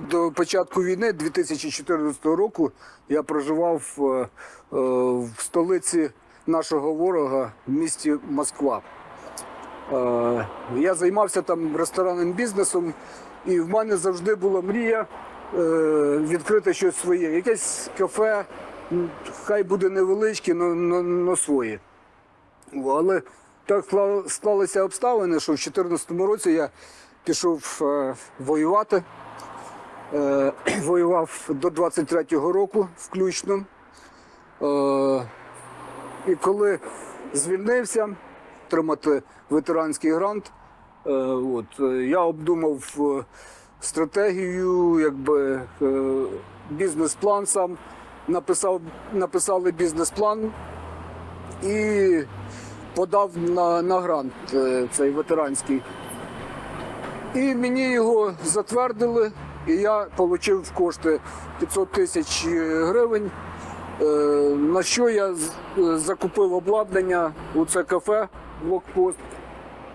До початку війни 2014 року я проживав е, е, в столиці нашого ворога в місті Москва. Е, Я займався там ресторанним бізнесом, і в мене завжди була мрія відкрити щось своє. Якесь кафе, хай буде невеличке, але своє. Але так склалися обставини, що в 2014 році я пішов воювати. Е, воював до 23-го року включно. Е, і коли звільнився отримати ветеранський грант, е, от, я обдумав стратегію, якби, бізнес-план сам, написав, написали бізнес-план і подав на, на грант цей ветеранський. І мені його затвердили, і я отримав кошти 500 тисяч гривень. Е, На що я е, закупив обладнання у це кафе блокпост,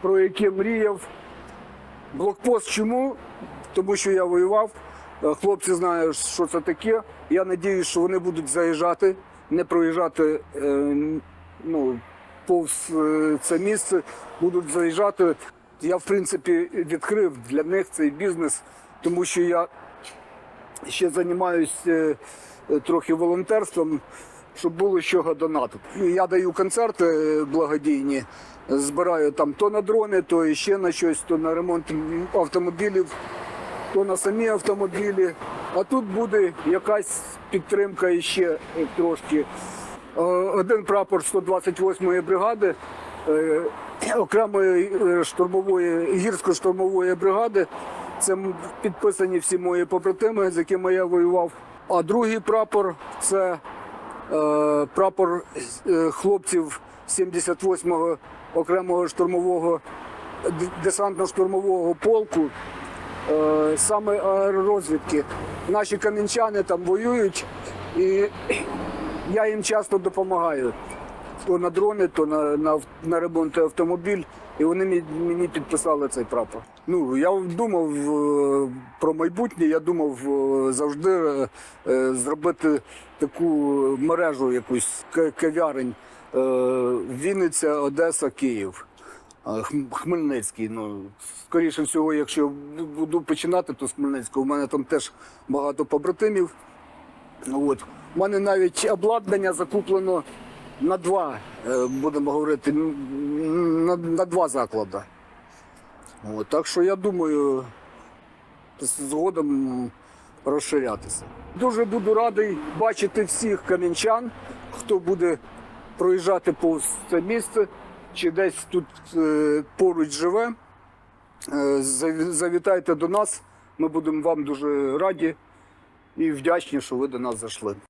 про яке мріяв. Блокпост чому? Тому що я воював. Е, Хлопці знають, що це таке. Я сподіваюся, що вони будуть заїжджати, не проїжджати е, ну, повз е, це місце, будуть заїжджати. Я, в принципі, відкрив для них цей бізнес, тому що я ще займаюся трохи волонтерством, щоб було чого донатити. Я даю концерти е, благодійні, збираю там то на дрони, то ще на щось, то на ремонт автомобілів, то на самі автомобілі. А тут буде якась підтримка іще е, трошки. Е, Один прапор 128-ї бригади е, окремої е, штурмової гірсько-штурмової бригади. Це підписані всі мої побратими, з якими я воював. А другий прапор це е, прапор е, хлопців 78-го окремого штурмового десантно-штурмового полку, е, саме аеророзвідки. Наші камінчани там воюють, і я їм часто допомагаю. То на дрони, то на, на, на ремонт автомобіль. І вони мені, підписали цей прапор. Ну, я думав е, про майбутнє, я думав е, завжди е, зробити таку мережу якусь кав'ярень. Вінниця, Одеса, Київ. Хмельницький. Ну, скоріше всього, якщо буду починати, то з Хмельницького. У мене там теж багато побратимів. От. У мене навіть обладнання закуплено на два, е, будемо говорити, на, на два заклади. От. Так що я думаю, згодом розширятися. Дуже буду радий бачити всіх кам'янчан, хто буде проїжджати повз це місце, чи десь тут е, поруч живе. Е, Завітайте до нас, ми будемо вам дуже раді і вдячні, що ви до нас зайшли.